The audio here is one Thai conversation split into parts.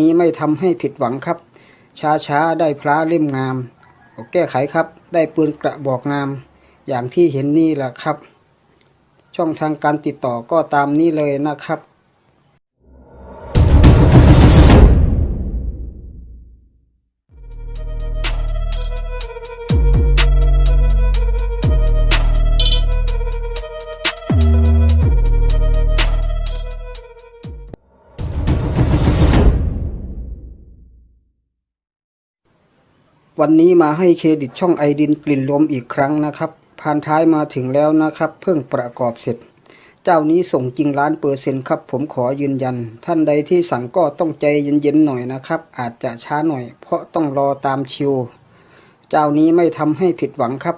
นี้ไม่ทำให้ผิดหวังครับ ช้าช้าๆได้พระเล่มงามแก้ไขครับ ได้ปืนกระบอกงาม อย่างที่เห็นนี่แหละครับ ช่องทางการติดต่อก็ตามนี้เลยนะครับ วันนี้มาให้เครดิตช่องไอดินกลิ่นลมอีกครั้งนะครับผ่านท้ายมาถึงแล้วนะครับ เพิ่งประกอบเสร็จ เจ้านี้ส่งจริงล้านเปอร์เซ็นต์ครับ ผมขอยืนยัน ท่านใดที่สั่งก็ต้องใจเย็นๆหน่อยนะครับ อาจจะช้าหน่อย เพราะต้องรอตามชิว เจ้านี้ไม่ทำให้ผิดหวังครับ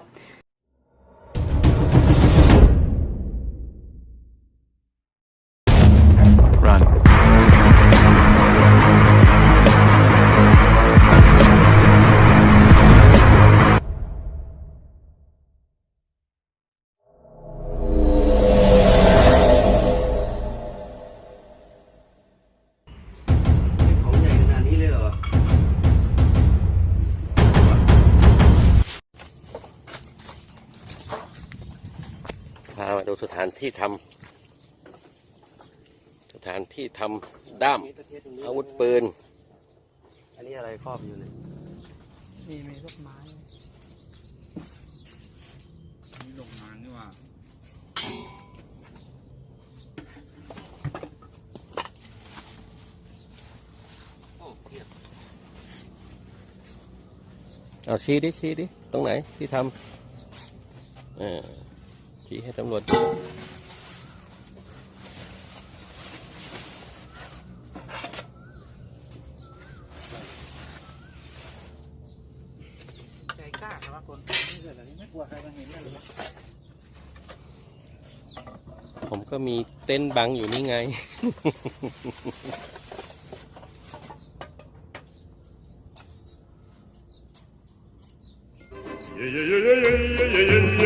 พามาดูสถานที่ทำสถานที่ทำด้ามมีประเทศตรงนี้อาวุธปืน อันนี้อะไรครอบอยู่เนี่ยมีมีลูกไม้นี่ลงมานี่ว่าโอ้เพียบเอาชี้ดิชี้ดิตรงไหนที่ทำเออ ชี้ให้ตำรวจใจกล้าครับคนนี่เกิดอะไรไม่กลัวใครมาเห็นเลยผมก็มีเต็นบังอยู่นี่ไง เย้เย้เย้เย้เย้เย้